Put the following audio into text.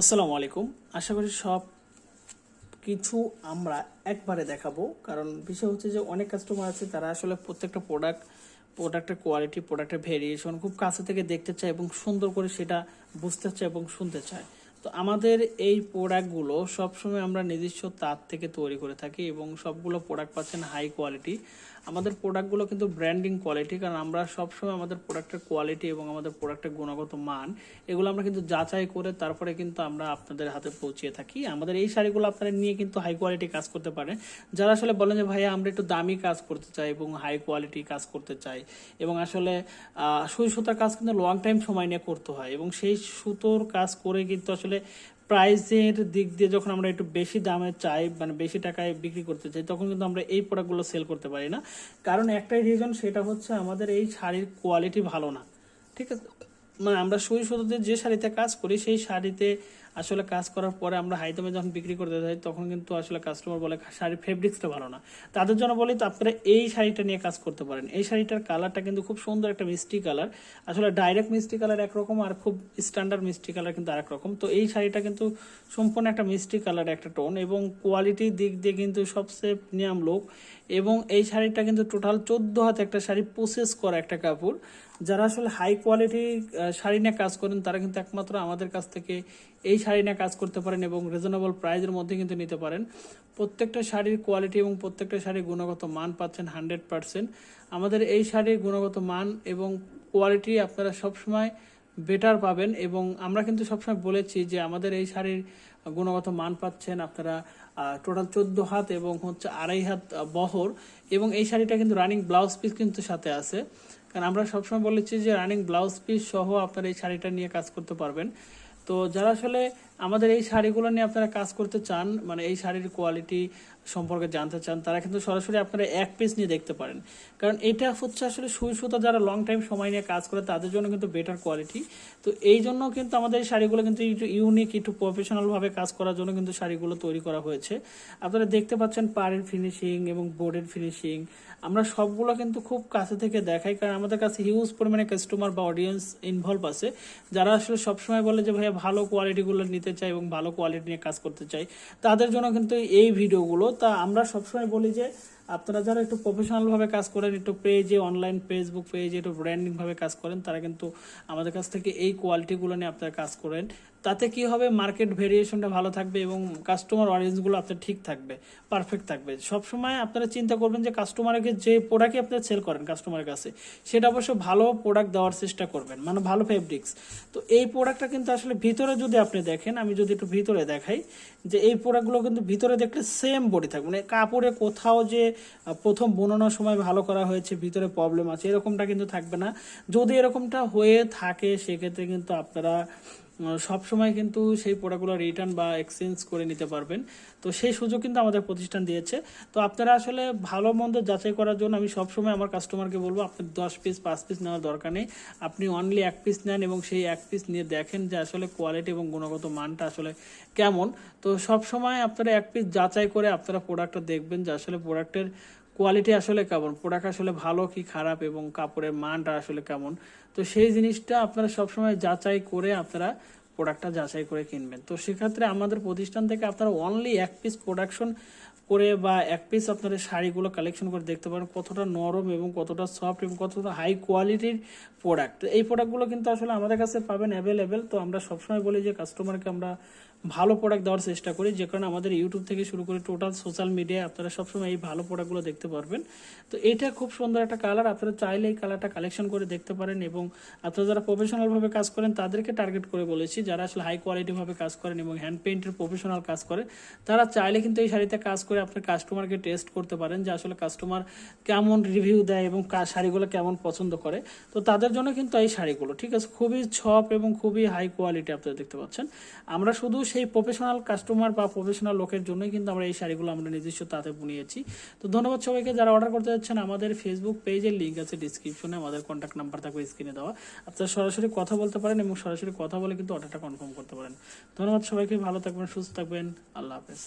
আসসালামু আলাইকুম। আশা করি সব কিছু আমরা একবারে দেখাবো। কারণ বিষয় হচ্ছে যে অনেক কাস্টমার আছে, তারা আসলে প্রত্যেকটা প্রোডাক্ট প্রোডাক্টের কোয়ালিটি প্রোডাক্টের ভেরিয়েশন খুব কাছে থেকে দেখতে চায় এবং সুন্দর করে সেটা বুঝতে চায় এবং শুনতে চায়। তো আমাদের এই প্রোডাক্টগুলো সবসময় আমরা নিজস্ব তার থেকে তৈরি করে থাকি এবং সবগুলো প্রোডাক্ট পাচ্ছেন হাই কোয়ালিটি আমাদের প্রোডাক্টগুলো কিন্তু ব্র্যান্ডিং কোয়ালিটি কারণ আমরা সবসময় আমাদের প্রোডাক্টের কোয়ালিটি এবং আমাদের প্রোডাক্টের গুণগত মান, এগুলো আমরা কিন্তু যাচাই করে তারপরে কিন্তু আমরা আপনাদের হাতে পৌঁছিয়ে থাকি। আমাদের এই শাড়িগুলো আপনারা নিয়ে কিন্তু হাই কোয়ালিটি কাজ করতে পারেন। যারা আসলে বলেন যে, ভাইয়া, আমরা একটু দামি কাজ করতে চাই এবং হাই কোয়ালিটি কাজ করতে চাই। এবং আসলে সুই সুতার কাজ কিন্তু লং টাইম সময় নিয়ে করতে হয় এবং সেই সুতোর কাজ করে কিন্তু আসলে প্রাইসের দিক দিয়ে যখন আমরা একটু বেশি দামে চাই মানে বেশি টাকায় বিক্রি করতে চাই, তখন কিন্তু আমরা এই প্রোডাক্টগুলো সেল করতে পারি না। কারণ একটাই রিজন সেটা হচ্ছে আমাদের এই শাড়ির কোয়ালিটি ভালো না। ঠিক আছে? মানে আমরা সুই সুতোতে যে শাড়িতে কাজ করি, সেই শাড়িতে আসলে কাজ করার পরে আমরা হাইদামে যখন বিক্রি করতে যাই, তখন কিন্তু আসলে কাস্টমার বলে, শাড়ির ফেব্রিক্সটা ভালো না। তাদের জন্য বলি তো, আপনারা এই শাড়িটা নিয়ে কাজ করতে পারেন। এই শাড়িটার কালারটা কিন্তু খুব সুন্দর একটা মিষ্টি কালার আসলে ডাইরেক্ট মিষ্টি কালার একরকম আর খুব স্ট্যান্ডার্ড মিষ্টি কালার কিন্তু আরেক রকম। তো এই শাড়িটা কিন্তু সম্পূর্ণ একটা মিষ্টি কালার একটা টোন এবং কোয়ালিটির দিক দিয়ে কিন্তু সবচেয়ে প্রিমিয়াম লোক। এবং এই শাড়িটা কিন্তু টোটাল চোদ্দ হাতে একটা শাড়ি প্রসেস করা একটা কাপড়। যারা আসলে হাই কোয়ালিটি শাড়ি নিয়ে কাজ করেন, তারা কিন্তু একমাত্র আমাদের কাছ থেকে এই শাড়ি নিয়ে কাজ করতে পারেন এবং রিজনেবল প্রাইজের মধ্যে কিন্তু নিতে পারেন। প্রত্যেকটা শাড়ির কোয়ালিটি এবং প্রত্যেকটা শাড়ির গুণগত মান পাচ্ছেন হান্ড্রেড পার্সেন্ট আমাদের এই শাড়ির গুণগত মান এবং কোয়ালিটি আপনারা সবসময় বেটার পাবেন এবং আমরা কিন্তু সবসময় বলেছি যে আমাদের এই শাড়ির গুণগত মান পাচ্ছেন আপনারা টোটাল চোদ্দ হাত এবং হচ্ছে আড়াই হাত বহর। এবং এই শাড়িটা কিন্তু রানিং ব্লাউজ পিস কিন্তু সাথে আছে। কারণ আমরা সবসময় বলেছি যে রানিং ব্লাউজ পিস সহ আপনার এই শাড়িটা নিয়ে কাজ করতে পারবেন। তো যারা আসলে আমাদের এই শাড়িগুলো নিয়ে আপনারা কাজ করতে চান মানে এই শাড়ির কোয়ালিটি সম্পর্কে জানতে চান, তারা কিন্তু সরাসরি আপনারা এক পিস নিয়ে দেখতে পারেন। কারণ এটা হচ্ছে আসলে সুই সুতা যারা লং টাইম সময় নিয়ে কাজ করে, তাদের জন্য কিন্তু বেটার কোয়ালিটি তো এই জন্য কিন্তু আমাদের এই শাড়িগুলো কিন্তু একটু ইউনিক একটু প্রফেশনালভাবে কাজ করার জন্য কিন্তু শাড়িগুলো তৈরি করা হয়েছে। আপনারা দেখতে পাচ্ছেন পাড়ের ফিনিশিং এবং বোর্ডের ফিনিশিং আমরা সবগুলো কিন্তু খুব কাছে থেকে দেখাই, কারণ আমাদের কাছে হিউজ পরিমাণে কাস্টমার বা অডিয়েন্স ইনভলভ আছে। যারা আসলে সবসময় বলে যে, ভাইয়া ভালো কোয়ালিটিগুলো নিতে চাই এবং ভালো কোয়ালিটি নিয়ে কাজ করতে চাই, তাদের জন্য কিন্তু এই ভিডিওগুলো তা আমরা সবসময় বলি যে আপনারা যারা একটু প্রফেশনালভাবে কাজ করেন, একটু পেজে অনলাইন ফেসবুক পেজে একটু ব্র্যান্ডিং ভাবে কাজ করেন, তারা কিন্তু আমাদের কাছ থেকে এই কোয়ালিটিগুলো নিয়ে আপনারা কাজ করেন। তাতে কি হবে? মার্কেট ভেরিয়েশনটা ভালো থাকবে এবং কাস্টমার অডিয়েন্সগুলো আপনার ঠিক থাকবে পারফেক্ট থাকবে। সবসময় আপনারা চিন্তা করবেন যে কাস্টমারকে যে প্রোডাক্টই আপনারা সেল করেন কাস্টমারের কাছে, সেটা অবশ্য ভালো প্রোডাক্ট দেওয়ার চেষ্টা করবেন মানে ভালো ফেব্রিক্স তো এই প্রোডাক্টটা কিন্তু আসলে ভিতরে যদি আপনি দেখেন, আমি যদি একটু ভিতরে দেখাই, যে এই প্রোডাক্টগুলো কিন্তু ভিতরে দেখলে সেম বডি থাকবে মানে কাপড়ে কোথাও যে প্রথম বোনানোর সময় ভালো করা হয়েছে, ভিতরে প্রবলেম আছে, এরকমটা কিন্তু থাকবে না। যদি এরকমটা হয়ে থাকে, সেক্ষেত্রে কিন্তু আপনারা সব সময় কিন্তু সেই প্রোডাক্টগুলো রিটার্ন বা এক্সচেঞ্জ করে নিতে পারবেন। তো সেই সুযোগ কিন্তু আমাদের প্রতিষ্ঠান দিয়েছে। তো আপনারা আসলে ভালো মন্দ যাচাই করার জন্য আমি সবসময় আমার কাস্টমারকে বলব আপনি দশ পিস পাঁচ পিস নেওয়ার দরকার নেই। আপনি অনলি এক পিস নেন এবং সেই এক পিস নিয়ে দেখেন যে আসলে কোয়ালিটি এবং গুণগত মানটা আসলে কেমন। তো সব সময় আপনারা এক পিস যাচাই করে আপনারা প্রোডাক্টটা দেখবেন যে আসলে প্রোডাক্টের কোয়ালিটি আসলে কেমন? প্রোডাক্ট আসলে ভালো কি খারাপ? এবং কাপড়ের মানটা আসলে কেমন? তো সেই জিনিসটা আপনারা সবসময় যাচাই করে আপনারা প্রোডাক্টটা যাচাই করে কিনবেন। তো সেক্ষেত্রে আমাদের প্রতিষ্ঠান থেকে আপনারা অনলি এক পিস প্রোডাকশন করে বা এক পিস আপনাদের শাড়িগুলো কালেকশন করে দেখতে পারেন কতটা নরম এবং কতটা সফট এবং কতটা হাই কোয়ালিটির প্রোডাক্ট এই প্রোডাক্টগুলো কিন্তু আসলে আমাদের কাছে পাবেন অ্যাভেলেবেল তো আমরা সবসময় বলি যে কাস্টমারকে আমরা ভালো প্রোডাক্ট দেওয়ার চেষ্টা করি, যে কারণে আমাদের ইউটিউব থেকে শুরু করে টোটাল সোশ্যাল মিডিয়ায় আপনারা সবসময় এই ভালো প্রোডাক্টগুলো দেখতে পারবেন। তো এটা খুব সুন্দর একটা কালার আপনারা চাইলে এই কালারটা কালেকশন করে দেখতে পারেন এবং আপনারা যারা প্রফেশনালভাবে কাজ করেন, তাদেরকে টার্গেট করে বলেছি, যারা আসলে হাই কোয়ালিটিভাবে কাজ করেন এবং হ্যান্ড পেইন্টের প্রফেশনাল কাজ করে, তারা চাইলে কিন্তু এই শাড়িতে কাজ করে আপনার কাস্টমারকে টেস্ট করতে পারেন যে আসলে কাস্টমার কেমন রিভিউ দেয় এবং শাড়িগুলো কেমন পছন্দ করে। তো তাদের জন্য কিন্তু এই শাড়িগুলো, ঠিক আছে? খুবই ছপ এবং খুবই হাই কোয়ালিটি আপনারা দেখতে পাচ্ছেন। আমরা শুধু সেই প্রফেশনাল কাস্টমার বা প্রফেশনাল লোকের জন্যই কিন্তু আমরা এই শাড়িগুলো আমরা নিজস্ব তাতে বুনিয়েছি। তো ধন্যবাদ সবাইকে, যারা অর্ডার করতে যাচ্ছেন, আমাদের ফেসবুক পেজের লিঙ্ক আছে ডিসক্রিপশনে আমাদের কন্ট্যাক্ট নাম্বার থাকবে স্ক্রিনে দেওয়া। আপনারা সরাসরি কথা বলতে পারেন এবং সরাসরি কথা বলে কিন্তু অর্ডারটা কনফার্ম করতে পারেন। ধন্যবাদ সবাইকে, ভালো থাকবেন, সুস্থ থাকবেন, আল্লাহ হাফেজ।